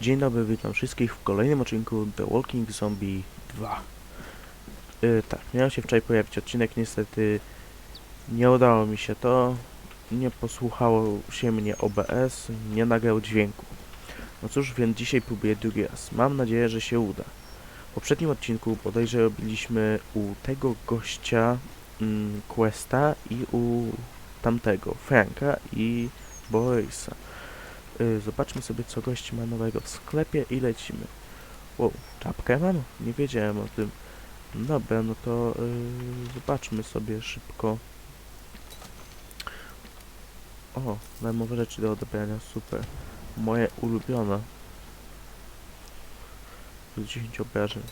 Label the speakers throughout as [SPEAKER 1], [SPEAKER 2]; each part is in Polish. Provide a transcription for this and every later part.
[SPEAKER 1] Dzień dobry, witam wszystkich w kolejnym odcinku The Walking Zombie 2. Yy, tak, miał się wczoraj pojawić odcinek, niestety nie udało mi się to. Nie posłuchało się mnie OBS, nie nagrał dźwięku. No cóż, więc dzisiaj próbuję drugi raz. Mam nadzieję, że się uda. W poprzednim odcinku bodajże robiliśmy u tego gościa mm, Questa i u tamtego Franka i Borysa. Y, Zobaczmy sobie, co gość ma nowego w sklepie i lecimy. Wow, czapkę mam? Nie wiedziałem o tym. Dobra, no to y, zobaczmy sobie szybko. O, darmowe rzeczy do odebrania, super. Moje ulubione. Plus 10 obrażeń.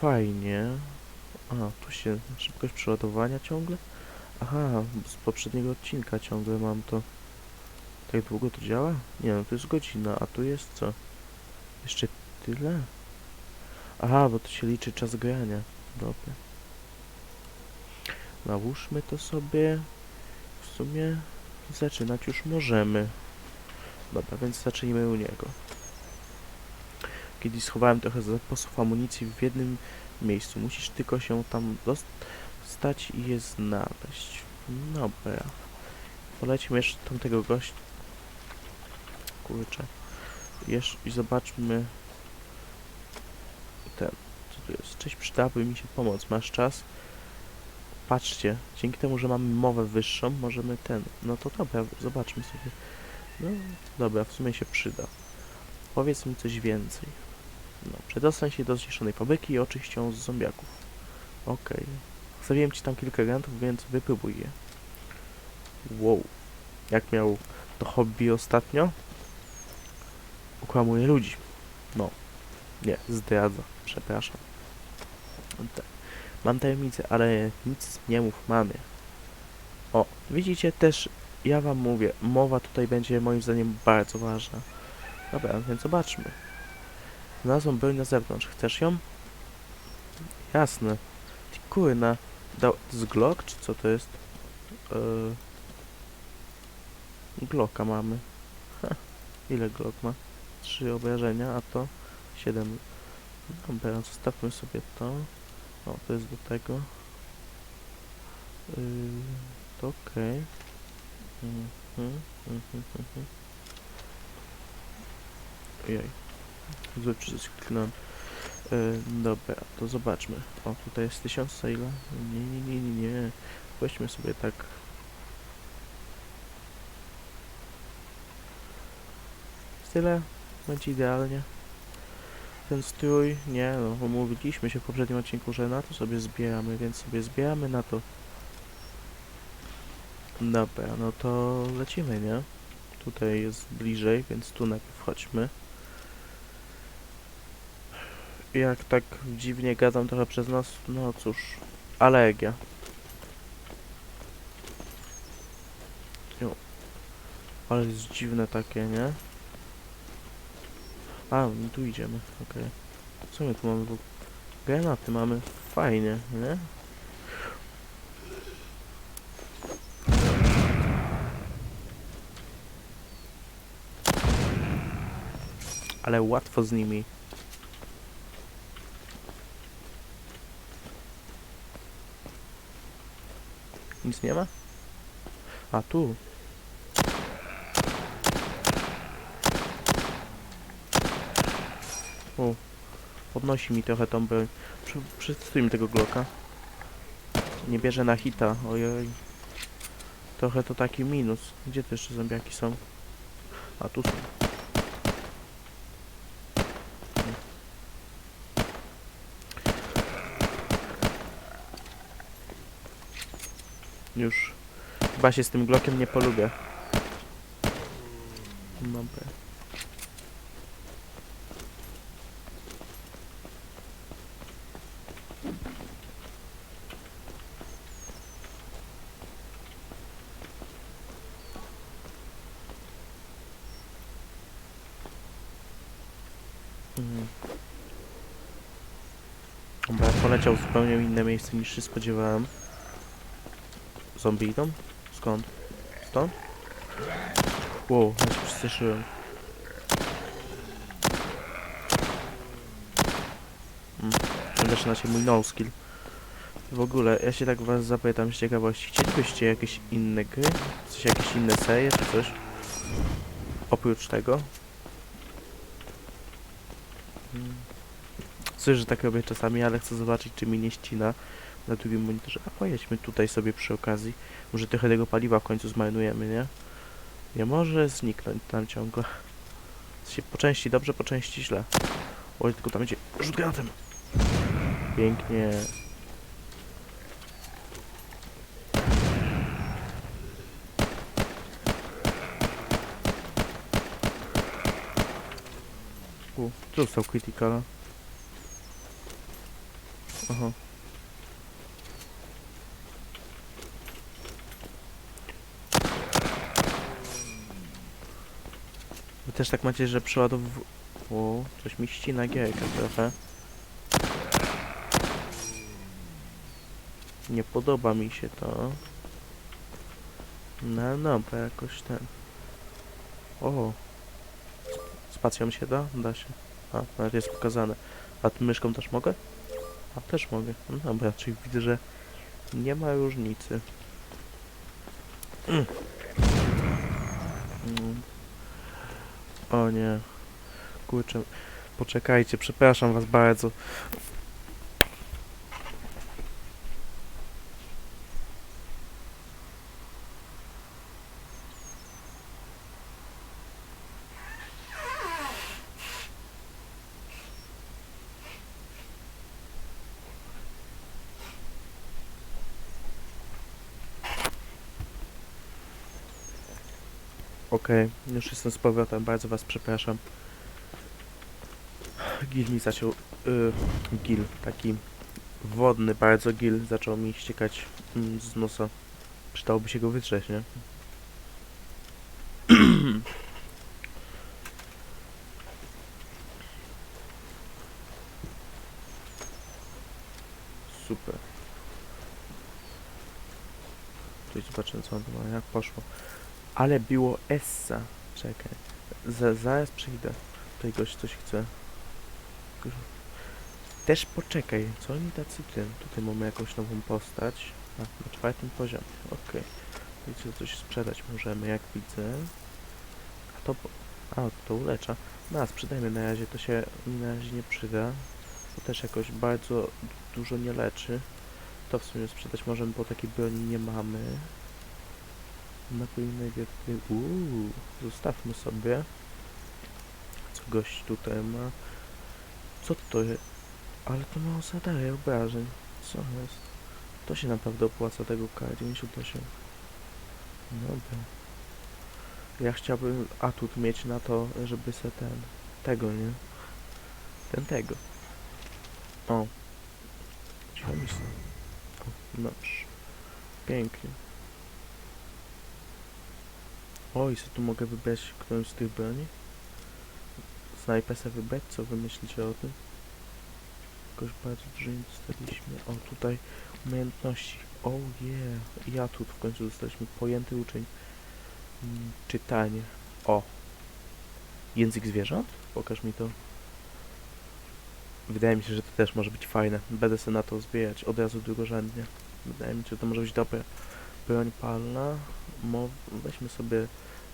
[SPEAKER 1] Fajnie. A, tu się szybkość przeładowania ciągle? Aha, z poprzedniego odcinka ciągle mam to. Tak długo to działa? Nie no, to jest godzina, a tu jest co? Jeszcze tyle? Aha, bo to się liczy czas grania. Dobra. Nałóżmy to sobie. W sumie zaczynać już możemy. Dobra, więc zacznijmy u niego. Kiedyś schowałem trochę zapasów amunicji w jednym miejscu. Musisz tylko się tam dostać i je znaleźć. Dobra. Polećmy jeszcze tamtego gościa. Kurczę. Jesz I zobaczmy ten. Co tu jest? Cześć, przydałaby mi się pomoc. Masz czas? Patrzcie, dzięki temu, że mamy mowę wyższą, możemy ten. No to dobra, zobaczmy sobie. No dobra, w sumie się przyda. Powiedz mi coś więcej. No, przedostań się do zniszczonej fabryki i oczyść ją z zombiaków. Okej. Zostawiłem ci tam kilka grantów, więc wypróbuj je. Wow. Jak miał to hobby ostatnio? Ukłamuje ludzi. No. Nie, zdradza. Przepraszam. No tak. Mam tajemnicę, ale nic nie mów mamie. O, widzicie też, ja wam mówię, mowa tutaj będzie moim zdaniem bardzo ważna. Dobra, więc zobaczmy. Znalazłem broń na zewnątrz. Chcesz ją? Jasne. Ty kurna. Dał... Czy co to jest? Yy... Mamy. Ha. Ile Glock ma? Trzy obrażenia, a to siedem. Dobra, zostawmy sobie to. O, to jest do tego. Yy, to okej. Mhm, mhm, mhm. Ojej. Zły przycisk kliknąłem. Yy, dobra, to zobaczmy. O, tutaj jest 1000 sale. Nie, nie, nie, nie, nie. Weźmy sobie tak. Tyle. Będzie idealnie. Ten strój, nie no, umówiliśmy się w poprzednim odcinku, że na to sobie zbieramy, więc sobie zbieramy na to. Dobra, no to lecimy, nie? Tutaj jest bliżej, więc tu najpierw chodźmy. Jak tak dziwnie gadam trochę przez nas, no cóż, alergia. Ale jest dziwne takie, nie? A, no tu idziemy, okej. Co my tu mamy? Granaty mamy, fajnie, nie? Ale łatwo z nimi. Nic nie ma? A tu. O, podnosi mi trochę tą broń. Przy, Przetestujmy tego Glocka. Nie bierze na hita, ojej. Trochę to taki minus. Gdzie te jeszcze zombiaki są? A tu są. Już. Chyba się z tym Glockiem nie polubię. Dobra. Mhm. Dobra, poleciał w zupełnie inne miejsce niż się spodziewałem. Zombie idą? Skąd? Stąd? Wow, ja się przestraszyłem. Hmm, zaczyna się mój no skill. W ogóle, ja się tak was zapytam z ciekawości, chcielibyście jakieś inne gry? Coś, jakieś inne seje czy coś? Oprócz tego? Coś, że tak robię czasami, ale chcę zobaczyć, czy mi nie ścina na drugim monitorze. A pojedźmy tutaj sobie przy okazji. Może trochę tego paliwa w końcu zmarnujemy, nie? Nie może zniknąć tam ciągle. Się po części dobrze, po części źle. Oj, tylko tam będzie rzut granatem. Pięknie. U, tu został criticala. Aha. Wy też tak macie, że przeładow... O, coś mi ścina gierkę trochę. Nie podoba mi się to. No dobra, jakoś ten. O. Spacją się da? Da się. A, nawet jest pokazane. A tym myszką też mogę? A, też mogę. No dobra, czyli widzę, że nie ma różnicy. Mm. Mm. O nie. Kurczę. Poczekajcie, przepraszam was bardzo. Okej, już jestem z powrotem, bardzo was przepraszam. Gil mi zaczął... Y, gil, taki wodny bardzo gil zaczął mi ściekać mm, z nosa. Przydałoby się go wytrzeć, nie? Super. Tutaj zobaczymy co on ma, jak poszło. Ale było Essa. Czekaj. Z, zaraz przyjdę. Tutaj gość coś chce. Też poczekaj. Co oni tacy tym? Tutaj mamy jakąś nową postać. A, na czwartym poziomie. Okej. Wiecie, coś sprzedać możemy, jak widzę. A to... A, to ulecza. No, a sprzedajmy na razie. To się na razie nie przyda. To też jakoś bardzo du- dużo nie leczy. To w sumie sprzedać możemy, bo takiej broni nie mamy. Napój negatywny. Uuu, zostawmy sobie. Co gość tutaj ma? Co to jest? Ale to ma zadaje obrażeń. Co jest? To się naprawdę opłaca tego K98. Dobra. Ja chciałbym atut mieć na to, żeby se ten... Tego, nie? Ten tego. O. Cicho mi się. O. Oj, co tu mogę wybrać którąś z tych broni? Snajpę sobie wybrać? Co wy myślicie o tym? Jakoś bardzo dużo nie dostaliśmy. O, tutaj umiejętności. Oh yeah. Ja tu w końcu dostaliśmy pojęty uczeń. Mm, czytanie. O. Język zwierząt? Pokaż mi to. Wydaje mi się, że to też może być fajne. Będę sobie na to zbierać od razu drugorzędnie. Wydaje mi się, że to może być dobre. Broń palna. Mo weźmy sobie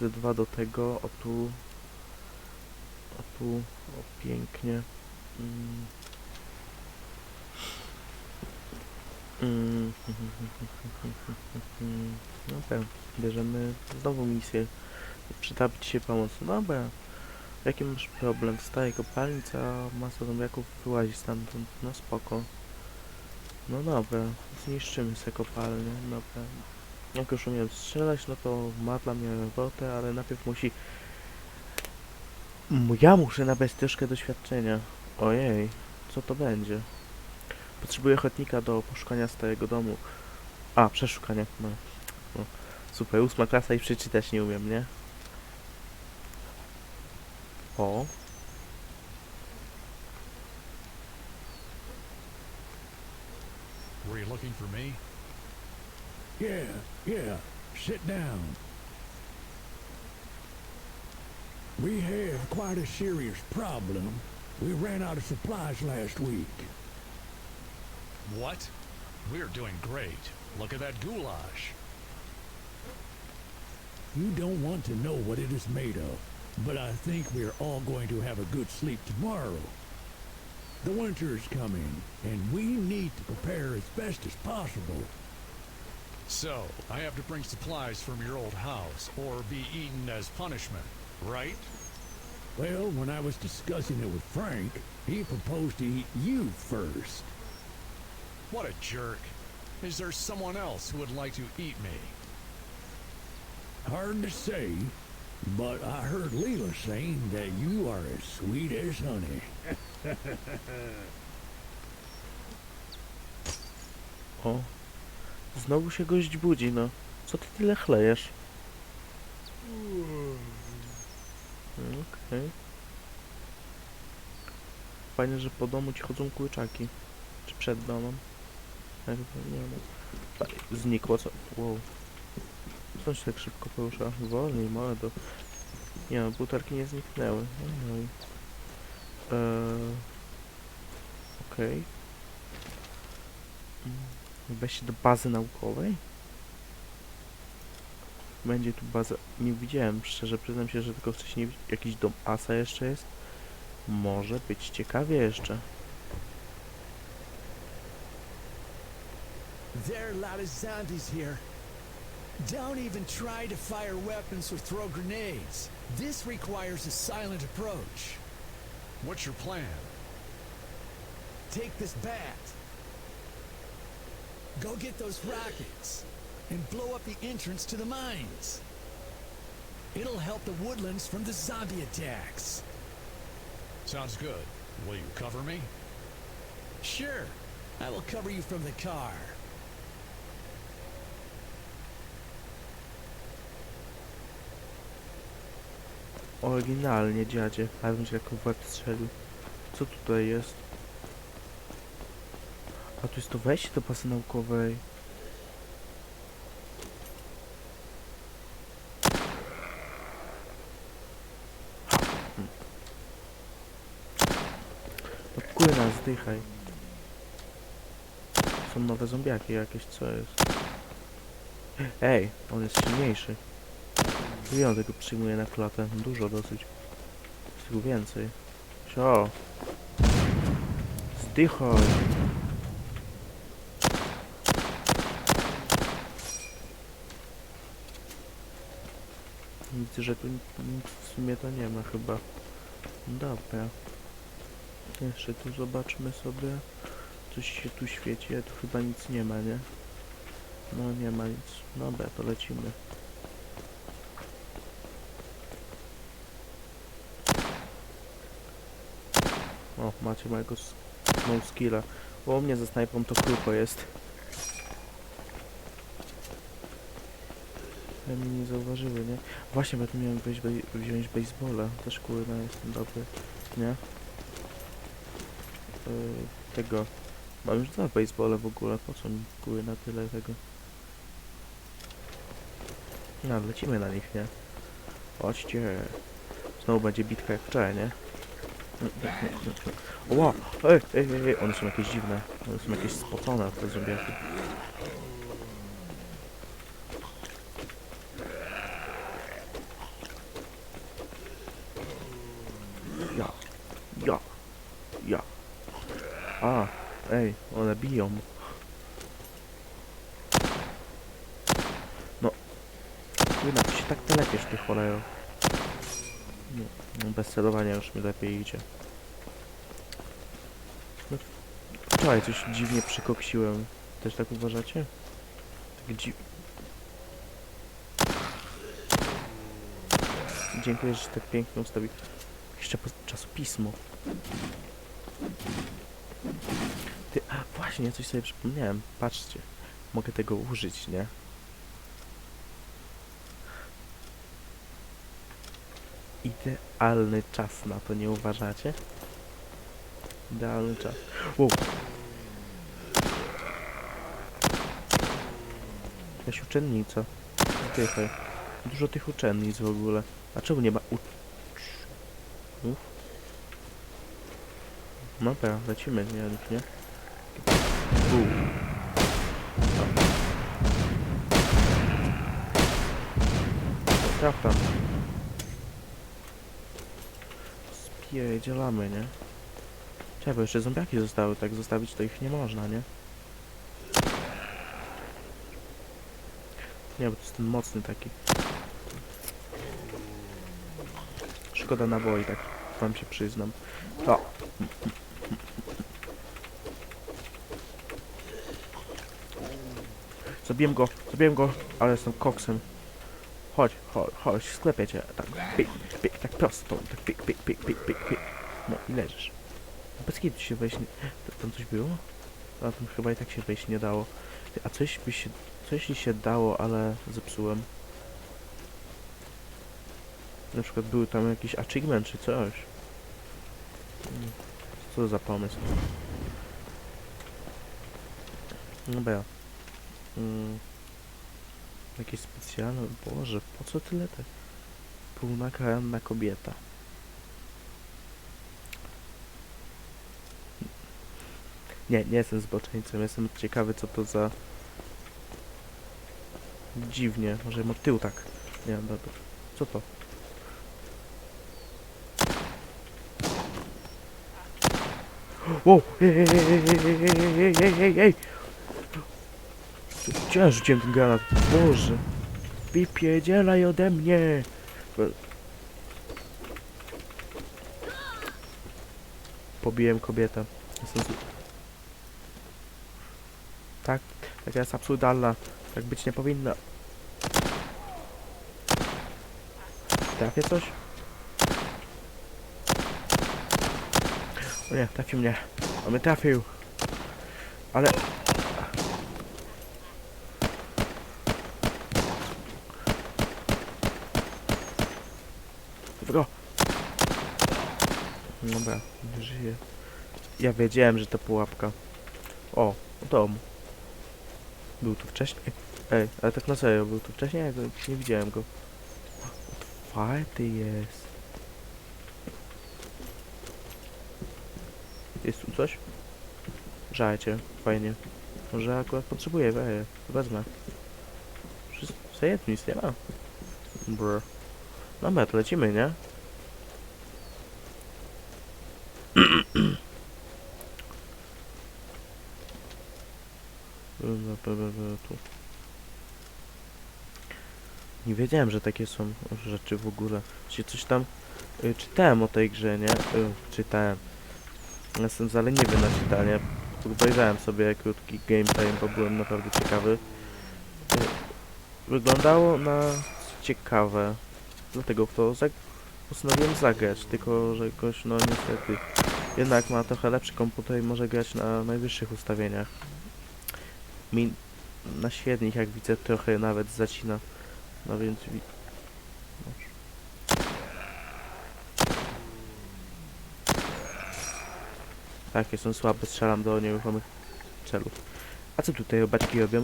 [SPEAKER 1] ze dwa do tego. O tu. O tu. O pięknie. Mm. Mm. Dobra, bierzemy znowu misję. Ci się pomoc. No Dobra. Jaki masz problem? Wstaje kopalnica, masa zombiaków wyłazi stamtąd. No spoko. No dobra, zniszczymy se kopalnię. Dobra. Jak już umiem strzelać, no to ma dla mnie robotę, ale najpierw musi... Ja muszę nabrać troszkę doświadczenia. Ojej, co to będzie? Potrzebuję ochotnika do poszukania starego domu. A, przeszukania. No. no. Super, ósma klasa i przeczytać nie umiem, nie? O.
[SPEAKER 2] Were you looking for me?
[SPEAKER 3] Yeah, yeah. Sit down. We have quite a serious problem. We ran out of supplies last week.
[SPEAKER 2] What? We're doing great. Look at that goulash.
[SPEAKER 3] You don't want to know what it is made of, but I think we're all going to have a good sleep tomorrow. The winter is coming, and we need to prepare as best as possible.
[SPEAKER 2] So, I have to bring supplies from your old house, or be eaten as punishment, right?
[SPEAKER 3] Well, when I was discussing it with Frank, he proposed to eat you first.
[SPEAKER 2] What a jerk. Is there someone else who would like to eat me?
[SPEAKER 3] Hard to say, but I heard Leela saying that you are as sweet as honey.
[SPEAKER 1] O. Znowu się gość budzi, no. Co ty tyle chlejesz? Okej. Fajnie, że po domu ci chodzą kurczaki. Czy przed domem? Jak to nie wiem. Tak, Znikło co? Wow. Co się tak szybko porusza? Wolniej, małe do... Nie no, butelki nie zniknęły. No i... Eee... Okej. Mm, Weź się do bazy naukowej? Będzie tu baza... Nie widziałem, szczerze przyznam się, że tylko wcześniej jakiś dom asa jeszcze jest. Może być ciekawie jeszcze.
[SPEAKER 4] There zombies here. Don't even try to fire weapons or throw grenades. This requires a silent approach.
[SPEAKER 2] What's your plan?
[SPEAKER 4] Take this bat. Go get those rockets and blow up the entrance to the mines. It'll help the woodlands from the zombie attacks.
[SPEAKER 2] Sounds good. Will you cover me?
[SPEAKER 4] Sure, I will cover you from the car.
[SPEAKER 1] Oryginalnie, dziadzie. A bym cię jako w łeb strzelił. Co tutaj jest? A tu jest to wejście do bazy naukowej. Hmm. No kurna, zdychaj. Są nowe zombiaki jakieś, co jest? Ej, on jest silniejszy. On tego przyjmuje na klatę? Dużo dosyć. Jest tego więcej. Sio. Zdychaj. Nic, że tu nic w sumie to nie ma chyba. Dobra. Jeszcze tu zobaczmy sobie. Coś się tu świeci, a tu chyba nic nie ma, nie? No nie ma nic. Dobra, to lecimy. O, macie mojego no skilla. Bo u mnie ze snajpą to krucho jest. Ale mnie nie zauważyły, nie? Właśnie, bo tu miałem bej- wziąć baseballa. Też kurwa jestem dobry, nie? Yy, tego. Mam już dwa baseballa w ogóle, po co mi kurwa na tyle tego? No, lecimy na nich, nie? Chodźcie. Znowu będzie bitka jak wczoraj, nie? Ła! Ej, ej, ej, one są jakieś dziwne. One są jakieś spocone, te zombiaki. Ja. Ja. Ja. A, ej, one biją. No. Kurna, telepiesz, ty cholero. No, bez celowania już mi lepiej idzie. No, wczoraj coś dziwnie przykoksiłem. Też tak uważacie? Tak dziw... Dziękuję, że tak pięknie ustawił. Jeszcze czasopismo. Ty, a właśnie, coś sobie przypomniałem. Patrzcie. Mogę tego użyć, nie? Idealny czas na to, nie uważacie? Idealny czas. Wow. Jakaś uczennica. Zdychaj. Dużo tych uczennic w ogóle. A czemu nie ma ucz... Dobra, lecimy, nie, nie? pół. Traf. Spierdzielamy, nie? Czekaj, bo jeszcze zombiaki zostały, tak zostawić to ich nie można, nie? Nie, bo to jest ten mocny taki. Szkoda naboi, tak wam się przyznam. O! Zabiłem go, zabiłem go, ale jestem koksem. Chodź, chodź, chodź, sklepię cię. Tak, pik, tak prosto, tak pik, pik, pik, pik, pik, pik. No i leżysz. Bez kiedy się wejść nie... Tam coś było? A tam chyba i tak się wejść nie dało. A coś by się... Coś mi się dało, ale zepsułem. Na przykład był tam jakiś achievement czy coś. Mm, Co za pomysł? No Dobra. Mm. Jakieś specjalne... Boże, po co tyle te... Niepełna karanna kobieta. Nie, nie jestem zboczeńcem, jestem ciekawy co to za... Dziwnie, może od tył tak. Nie wiem, dobra. Co to? Wow! Ej, ej, ej, ej, ej, ej, ej! Gdzie rzuciłem ten granat? Boże! Wypierdzielaj ode mnie! Pobiłem kobietę. Jestem. Tak, taka jest absurdalna. Tak być nie powinna. Trafię coś? O nie, trafił mnie. On mnie trafił. Ale... Go. Dobra, nie żyje. Ja wiedziałem, że to pułapka. O, dom. Był tu wcześniej. Ej, ale tak na serio, był tu wcześniej? Nie widziałem go. Otwarty jest. Jest tu coś? Żajcie, fajnie. Może akurat potrzebuję, weję, wezmę. Wszystko, nic nie ma. Brr. To lecimy, nie? Dobra, dobra, dobra, tu. Nie wiedziałem, że takie są rzeczy w ogóle. Czy coś tam y, czytałem o tej grze, nie? Y, czytałem. Jestem zaleniwy na czytanie. Obejrzałem sobie krótki gameplay, bo byłem naprawdę ciekawy. Y, wyglądało na ciekawe. Dlatego w to zag postanowiłem zagrać, tylko że jakoś, no niestety, jednak ma trochę lepszy komputer i może grać na najwyższych ustawieniach. Mi na średnich, jak widzę, trochę nawet zacina. No więc... wi- no. Tak, jestem słaby, strzelam do nieruchomych celów. A co tutaj robaczki robią?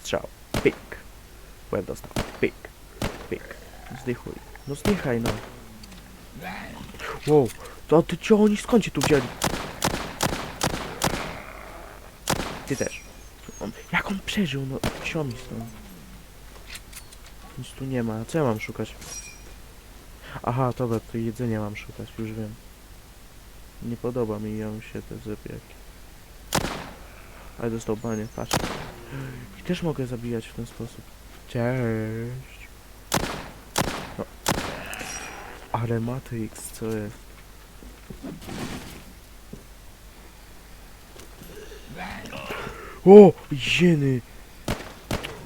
[SPEAKER 1] Strzał. Pik. Łeb dostał. Pik. Pik. Zdychuj. No zdychaj no. Wow. To ty cio, oni skąd cię tu wzięli? Ty też. On, jak on przeżył? No, mi stąd. Nic tu nie ma. Co ja mam szukać? Aha, dobra, to jedzenia mam szukać, już wiem. Nie podoba mi ją się te zabiegi. Ale dostał banie, patrz. I też mogę zabijać w ten sposób. Cześć. No. Ale Matrix, co jest? O! Jeny!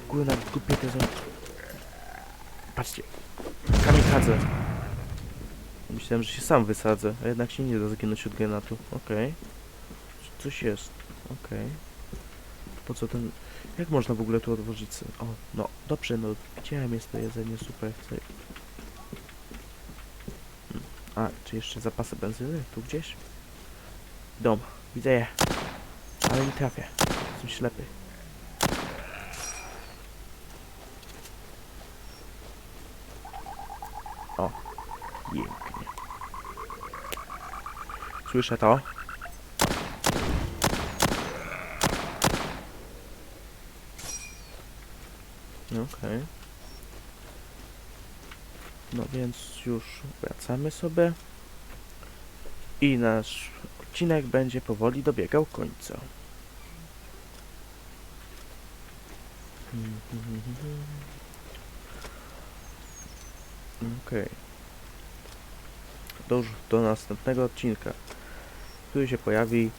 [SPEAKER 1] Kurna, głupie te są. Patrzcie. Kamikadze. Myślałem, że się sam wysadzę, a jednak się nie da zginąć od granatu. Okej. C- Coś jest. Okej. Po co ten... Jak można w ogóle tu odłożyć... O, no, dobrze, no, widziałem jest to jedzenie, super, chcę... A, czy jeszcze zapasy benzyny? Tu gdzieś? Dom. Widzę je. Ale nie trafię. Jestem ślepy. O. Pięknie. Słyszę to. No, okej. Okay. No więc już wracamy sobie. I nasz odcinek będzie powoli dobiegał końca. Okej. To już do następnego odcinka, który się pojawi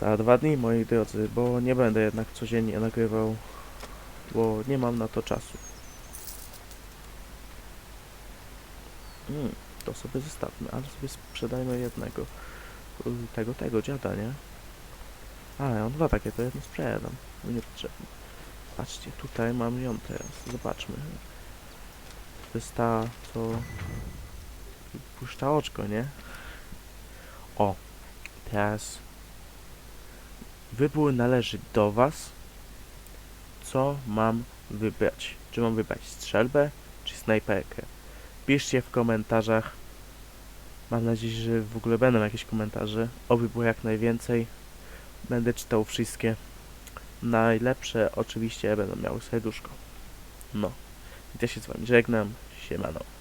[SPEAKER 1] za dwa dni, moi drodzy, bo nie będę jednak codziennie nagrywał, bo nie mam na to czasu. Mm, to sobie zostawmy, ale sobie sprzedajmy jednego. y, Tego, tego dziada, nie? A, ja mam dwa takie, to jedno sprzedam. Niepotrzebne. Patrzcie, tutaj mam ją teraz. Zobaczmy. To jest ta, co puszcza oczko, nie? O, teraz wybór należy do Was. Co mam wybrać? Czy mam wybrać strzelbę, czy snajperkę? Piszcie w komentarzach. Mam nadzieję, że w ogóle będą jakieś komentarze. Oby było jak najwięcej. Będę czytał wszystkie. Najlepsze oczywiście będą miały serduszko. No. Ja się z Wami żegnam. Siemano.